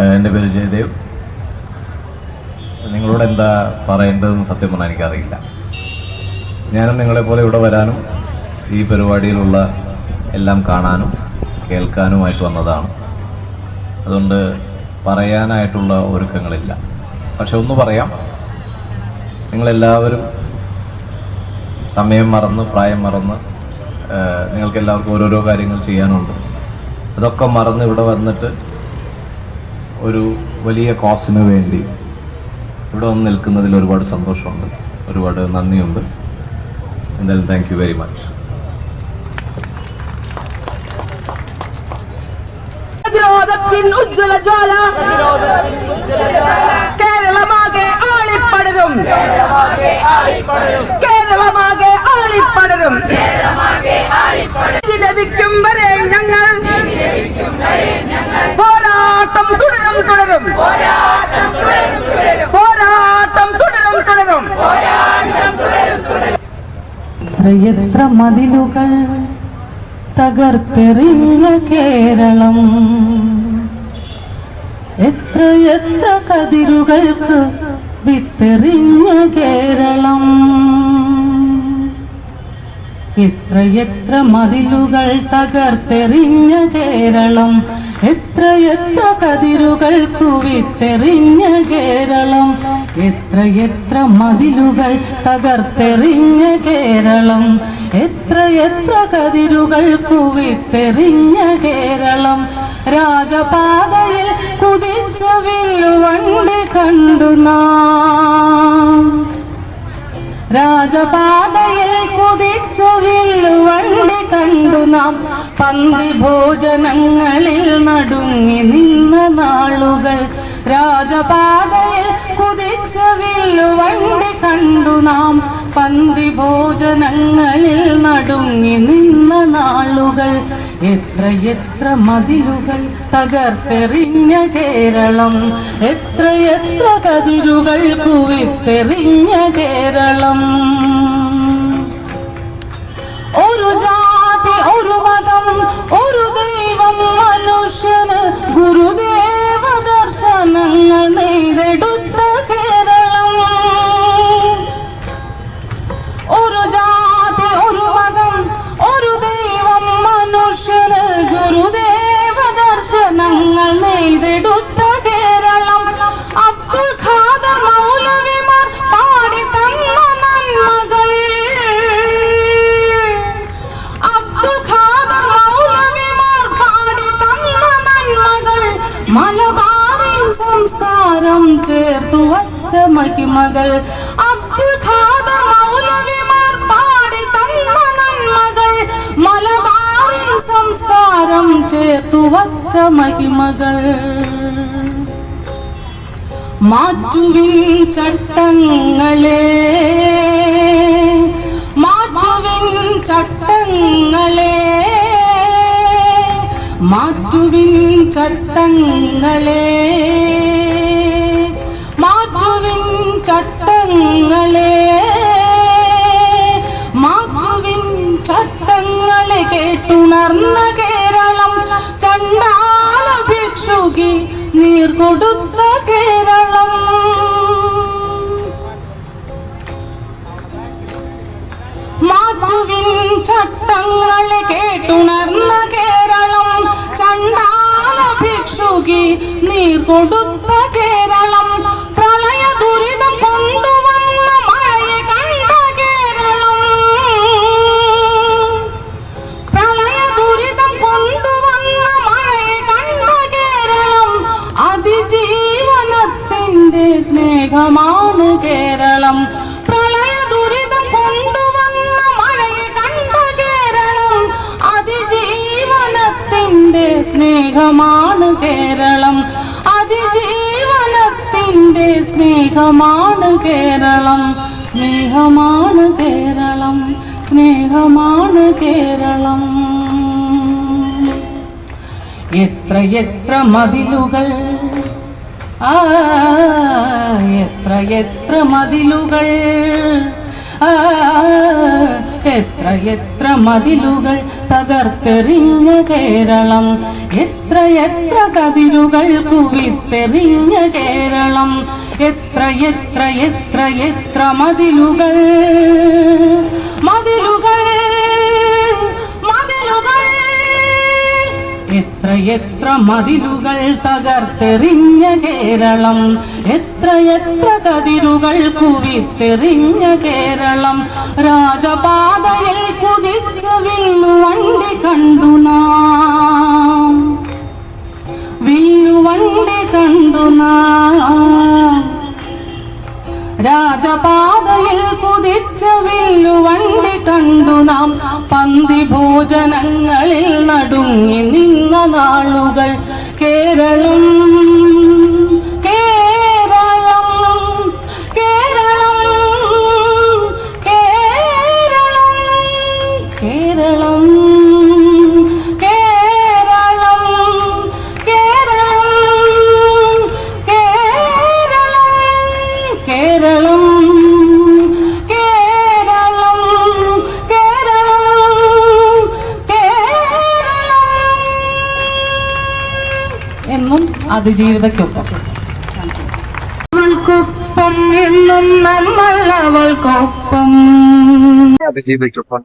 എന്റെ പേര് ജയദേവ്. നിങ്ങളോട് എന്താ പറയേണ്ടതെന്ന് സത്യം പറഞ്ഞാൽ എനിക്കറിയില്ല. ഞാനും നിങ്ങളെപ്പോലെ ഇവിടെ വരാനും ഈ പരിപാടിയിലുള്ള എല്ലാം കാണാനും കേൾക്കാനുമായിട്ട് വന്നതാണ്. അതുകൊണ്ട് പറയാനായിട്ടുള്ള ഒരുക്കങ്ങളില്ല. പക്ഷെ ഒന്ന് പറയാം. നിങ്ങളെല്ലാവരും സമയം മറന്ന് പ്രായം മറന്ന് നിങ്ങൾക്കെല്ലാവർക്കും ഓരോരോ കാര്യങ്ങൾ ചെയ്യാനുണ്ട്. അതൊക്കെ മറന്ന് ഇവിടെ വന്നിട്ട് ഒരു വലിയ കോസിന് വേണ്ടി ഇവിടെ വന്ന് നിൽക്കുന്നതിൽ ഒരുപാട് സന്തോഷമുണ്ട്. ഒരുപാട് നന്ദിയുണ്ട്. എന്തായാലും താങ്ക് യു വെരി മച്ച് പ്രതിരോധത്തിൻ ഉജ്ജ്വല ജ്വാല. കേരളമാകെ ആളിപ്പടരും. കേരളമാകെ ആളിപ്പടരും. നീതി ലഭിക്കും എത്ര മതിലുകൾ തകർത്തെറിഞ്ഞ കേരളം. എത്രയെത്ര എത്ര കതിരുകൾക്ക് വിത്തെറിഞ്ഞ കേരളം. എത്രയെത്ര എത്ര മതിലുകൾ തകർത്തെറിഞ്ഞ കേരളം. എത്രയെത്ര എത്ര കതിരുകൾക്കു വിത്തെറിഞ്ഞ എത്ര എത്ര മതിലുകൾ തകർത്തെറിഞ്ഞ കേരളം? എത്ര എത്ര കതിരുകൾ കുവിത്തെറിഞ്ഞ കേരളം? രാജപാതയിൽ കുതിച്ച വണ്ടി കണ്ടു നാം. രാജപാതയിൽ കുതിച്ച വണ്ടി കണ്ടു നാം. പന്തി ഭോജനങ്ങളിൽ നടുങ്ങി നിന്ന നാളുകൾ. രാജപാതയിൽ കുതിച്ച വില്ലുവണ്ടി കണ്ടു നാം. പന്തി ഭോജനങ്ങളിൽ നടുങ്ങി നിന്ന നാളുകൾ. എത്ര എത്ര മതിലുകൾ തകർത്തെറിഞ്ഞ കേരളം. എത്ര എത്ര കതിരുകൾ കുവിത്തെറിഞ്ഞ കേരളം. ഒരു ജാതി ഒരു മതം ഒരു ദൈവം മനുഷ്യന് ഗുരുദേവ ദർശനങ്ങൾ. മഹിമകൾ. അബ്ദുൽ ഖാദർ മൗലവിമാർ പാടി തന്ന നന്മകൾ. മലബാറിൻ സംസ്കാരം ചേർത്തു വച്ച മഹിമകൾ. മാറ്റുവിൻ ചട്ടങ്ങളെ മാറ്റുവിൻ ചട്ടങ്ങളെ മാറ്റുവിൻ ചട്ടങ്ങളെ. കേട്ടുണർന്ന കേരളം ചണ്ടാല ഭിക്ഷുകി നീർ കൊടുത്ത കേരളം. മാറ്റുവിൻ ചട്ടങ്ങളെ കേട്ടുണർന്ന കേരളം ചണ്ടാല ഭിക്ഷുകി നീർ കൊടുത്ത സ്നേഹമാണ് കേരളം. പ്രളയ ദുരിതം കൊണ്ടുവന്ന മഴയെ കണ്ട കേരളം. അതിജീവനത്തിന്റെ സ്നേഹമാണ് കേരളം. അതിജീവനത്തിന്റെ സ്നേഹമാണ് കേരളം. സ്നേഹമാണ് കേരളം. സ്നേഹമാണ് കേരളം. എത്ര എത്ര മതിലുകൾ എത്ര എത്ര മതിലുകൾ? എത്ര എത്ര മതിലുകൾ? തകർത്തെറിഞ്ഞ കേരളം. എത്ര എത്ര കതിരുകൾ കുവിത്തെറിഞ്ഞ കേരളം. എത്ര എത്ര എത്ര എത്ര മതിലുകൾ? മതിലുകൾ എത്ര മതിലുകൾ തകർത്തെറിഞ്ഞ കേരളം? എത്ര എത്ര കതിരുകൾ കുവിത്തെറിഞ്ഞ കേരളം? രാജപാതയിൽ കണ്ടു നാം പന്തി ഭോജനങ്ങളിൽ നടുങ്ങി നിന്ന നാളുകൾ കേരളം. എന്നും അതിജീവിതയ്ക്കൊപ്പം അവൾക്കൊപ്പം എന്നും നമ്മൾ അവൾക്കൊപ്പം. അതിജീവിക്കൊപ്പം